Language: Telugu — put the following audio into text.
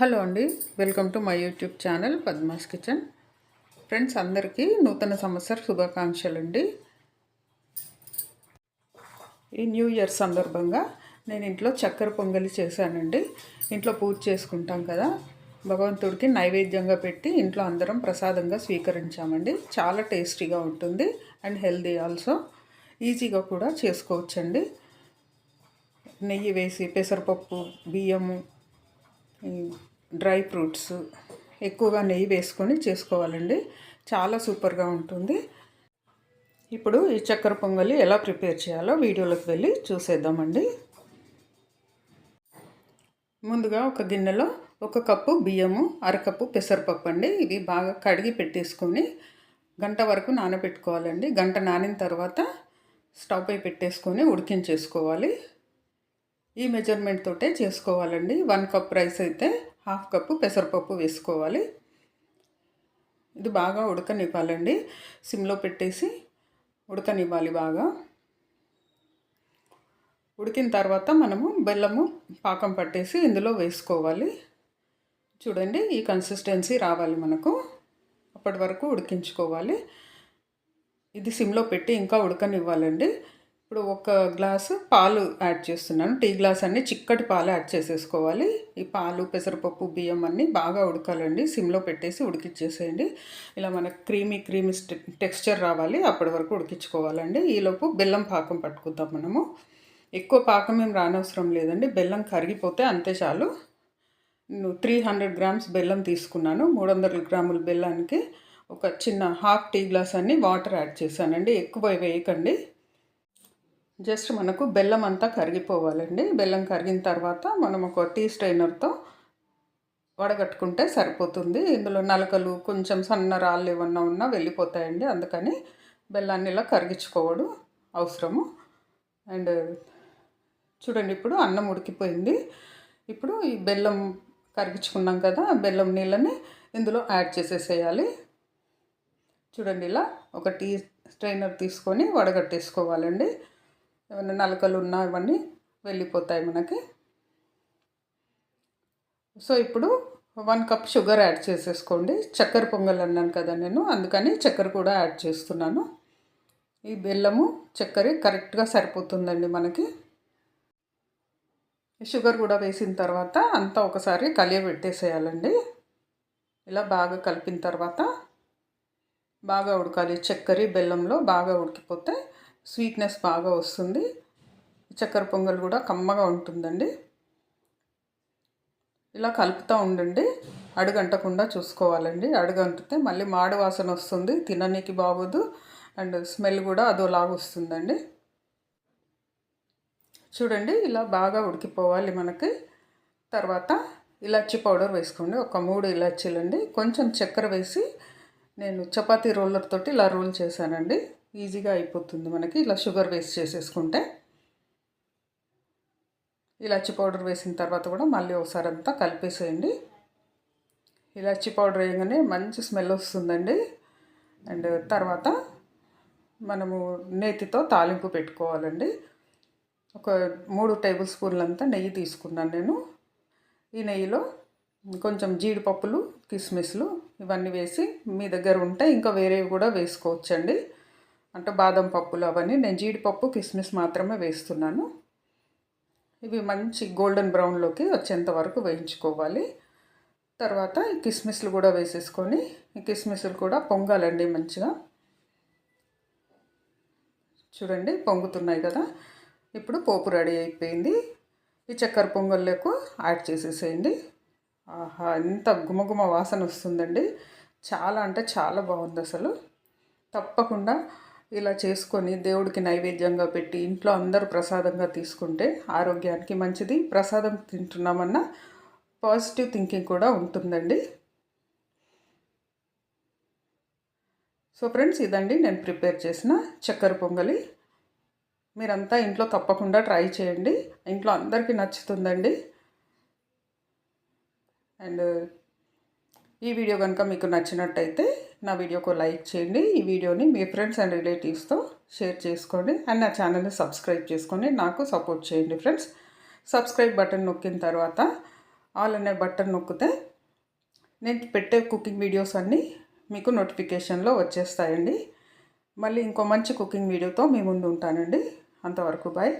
హలో అండి welcome to my YouTube channel Padma's kitchen. Friends అందరికీ నూతన సంవత్సర శుభాకాంక్షలు అండి ఈ న్యూ ఇయర్ సందర్భంగా నేను ఇంట్లో చక్కెర పొంగలి చేశానండి. ఇంట్లో పూజ చేసుకుంటాం కదా భగవంతుడికి నైవేద్యంగా పెట్టి ఇంట్లో అందరం ప్రసాదంగా స్వీకరించామండి. చాలా టేస్టీగా ఉంటుంది అండ్ హెల్దీ ఆల్సో. ఈజీగా కూడా చేసుకోవచ్చండి. నెయ్యి వేసి పెసరపప్పు బియ్యము డ్రై ఫ్రూట్స్ ఎక్కువగా నెయ్యి వేసుకొని చేసుకోవాలండి. చాలా సూపర్గా ఉంటుంది. ఇప్పుడు ఈ చక్కెర పొంగలి ఎలా ప్రిపేర్ చేయాలో వీడియోలోకి వెళ్ళి చూసేద్దామండి. ముందుగా ఒక గిన్నెలో ఒక కప్పు బియ్యము అరకప్పు పెసరపప్పు అండి. ఇవి బాగా కడిగి పెట్టేసుకొని గంట వరకు నానబెట్టుకోవాలండి. గంట నానిన తర్వాత స్టవ్ పై పెట్టేసుకొని ఉడికించేసుకోవాలి. ఈ మెజర్మెంట్ తోటే చేసుకోవాలండి. వన్ కప్ రైస్ అయితే హాఫ్ కప్పు పెసరపప్పు వేసుకోవాలి. ఇది బాగా ఉడకనివ్వాలండి. సిమ్లో పెట్టేసి ఉడకనివ్వాలి బాగా. ఉడికిన తర్వాత మనము బెల్లము పాకం పట్టేసి ఇందులో వేసుకోవాలి. చూడండి ఈ కన్సిస్టెన్సీ రావాలి మనకు. అప్పటి వరకు ఉడికించుకోవాలి. ఇది సిమ్లో పెట్టి ఇంకా ఉడకనివ్వాలండి. ఇప్పుడు ఒక గ్లాసు పాలు యాడ్ చేస్తున్నాను. టీ గ్లాస్ అన్ని చిక్కటి పాలు యాడ్ చేసేసుకోవాలి. ఈ పాలు పెసరపప్పు బియ్యం అన్నీ బాగా ఉడకాలండి. సిమ్లో పెట్టేసి ఉడికిచ్చేసేయండి. ఇలా మనకు క్రీమీ క్రీమీ టెక్స్చర్ రావాలి. అప్పటి వరకు ఉడికించుకోవాలండి. ఈలోపు బెల్లం పాకం పట్టుకుందాం మనము. ఎక్కువ పాకం ఏం రానవసరం లేదండి. బెల్లం కరిగిపోతే అంతే చాలు. నేను త్రీ హండ్రెడ్ గ్రామ్స్ బెల్లం తీసుకున్నాను. మూడు వందల గ్రాముల బెల్లానికి ఒక చిన్న హాఫ్ టీ గ్లాస్ అన్ని వాటర్ యాడ్ చేశానండి. ఎక్కువ వేయకండి. జస్ట్ మనకు బెల్లం అంతా కరిగిపోవాలండి. బెల్లం కరిగిన తర్వాత మనం ఒక టీ స్ట్రైనర్తో వడగట్టుకుంటే సరిపోతుంది. ఇందులో నలకలు కొంచెం సన్న రాళ్ళు ఏమన్నా ఉన్నా వెళ్ళిపోతాయండి. అందుకని బెల్లాన్ని ఇలా కరిగించుకోవడం అవసరము. అండ్ చూడండి ఇప్పుడు అన్నం ఉడికిపోయింది. ఇప్పుడు ఈ బెల్లం కరిగించుకున్నాం కదా బెల్లం నీళ్ళని ఇందులో యాడ్ చేసేసేయాలి. చూడండి ఇలా ఒక టీ స్ట్రైనర్ తీసుకొని వడగట్టేసుకోవాలండి. ఏమైనా నలకలు ఉన్నా ఇవన్నీ వెళ్ళిపోతాయి మనకి. సో ఇప్పుడు వన్ కప్ షుగర్ యాడ్ చేసేసుకోండి. చక్కెర పొంగల్ అన్నాను కదా నేను అందుకని చక్కెర కూడా యాడ్ చేస్తున్నాను. ఈ బెల్లము చక్కెర కరెక్ట్గా సరిపోతుందండి మనకి. షుగర్ కూడా వేసిన తర్వాత అంతా ఒకసారి కలియబెట్టేసేయాలండి ఇలా బాగా కలిపిన తర్వాత బాగా ఉడకాలి. చక్కెర బెల్లంలో బాగా ఉడికిపోతే స్వీట్నెస్ బాగా వస్తుంది. చక్కెర పొంగల్ కూడా కమ్మగా ఉంటుందండి. ఇలా కలుపుతూ ఉండండి. అడుగంటకుండా చూసుకోవాలండి. అడుగంటితే మళ్ళీ మాడు వాసన వస్తుంది. తిననీకి బాగోదు. అండ్ స్మెల్ కూడా అదోలాగా వస్తుందండి. చూడండి ఇలా బాగా ఉడికిపోవాలి మనకి. తర్వాత ఇలాచి పౌడర్ వేసుకోండి. ఒక మూడు ఇలాచీలండి. కొంచెం చక్కెర వేసి నేను చపాతీ రోలర్ తోటి ఇలా రోల్ చేశానండి. ఈజీగా అయిపోతుంది మనకి. ఇలా షుగర్ వేస్ట్ చేసేసుకుంటే ఇలాచి పౌడర్ వేసిన తర్వాత కూడా మళ్ళీ ఒకసారి అంతా కలిపేసేయండి. ఇలాచి పౌడర్ వేయగానే మంచి స్మెల్ వస్తుందండి. అండ్ తర్వాత మనము నేతితో తాలింపు పెట్టుకోవాలండి. ఒక మూడు టేబుల్ స్పూన్లంతా నెయ్యి తీసుకున్నాను నేను. ఈ నెయ్యిలో కొంచెం జీడిపప్పులు కిస్మిస్లు ఇవన్నీ వేసి మీ దగ్గర ఉంటే ఇంకా వేరేవి కూడా వేసుకోవచ్చండి. అంటే బాదం పప్పులు అవన్నీ. నేను జీడిపప్పు కిస్మిస్ మాత్రమే వేస్తున్నాను. ఇవి మంచి గోల్డెన్ బ్రౌన్లోకి వచ్చేంత వరకు వేయించుకోవాలి. తర్వాత ఈ కిస్మిస్లు కూడా వేసేసుకొని ఈ కిస్మిస్లు కూడా పొంగాలండి మంచిగా. చూడండి పొంగుతున్నాయి కదా. ఇప్పుడు పోపు రెడీ అయిపోయింది. ఈ చక్కెర పొంగల్లోకి యాడ్ చేసేసేయండి. ఆహా ఎంత గుమగుమ వాసన వస్తుందండి. చాలా అంటే చాలా బాగుంది అసలు. తప్పకుండా ఇలా చేసుకొని దేవుడికి నైవేద్యంగా పెట్టి ఇంట్లో అందరూ ప్రసాదంగా తీసుకుంటే ఆరోగ్యానికి మంచిది. ప్రసాదం తింటున్నామన్న పాజిటివ్ థింకింగ్ కూడా ఉంటుందండి. సో ఫ్రెండ్స్ ఇదండి నేను ప్రిపేర్ చేసిన చక్కెర పొంగలి. మీరంతా ఇంట్లో తప్పకుండా ట్రై చేయండి. ఇంట్లో అందరికీ నచ్చుతుందండి. అండ్ ఈ వీడియో కనుక మీకు నచ్చినట్టయితే నా వీడియోకు లైక్ చేయండి. ఈ వీడియోని మీ ఫ్రెండ్స్ అండ్ రిలేటివ్స్తో షేర్ చేసుకోండి. అండ్ నా ఛానల్ని సబ్స్క్రైబ్ చేసుకొని నాకు సపోర్ట్ చేయండి ఫ్రెండ్స్. సబ్స్క్రైబ్ బటన్ నొక్కిన తర్వాత ఆల్ అనే బటన్ నొక్కితే నేను పెట్టే కుకింగ్ వీడియోస్ అన్నీ మీకు నోటిఫికేషన్లో వచ్చేస్తాయండి. మళ్ళీ ఇంకో మంచి కుకింగ్ వీడియోతో మీ ముందు ఉంటానండి. అంతవరకు బాయ్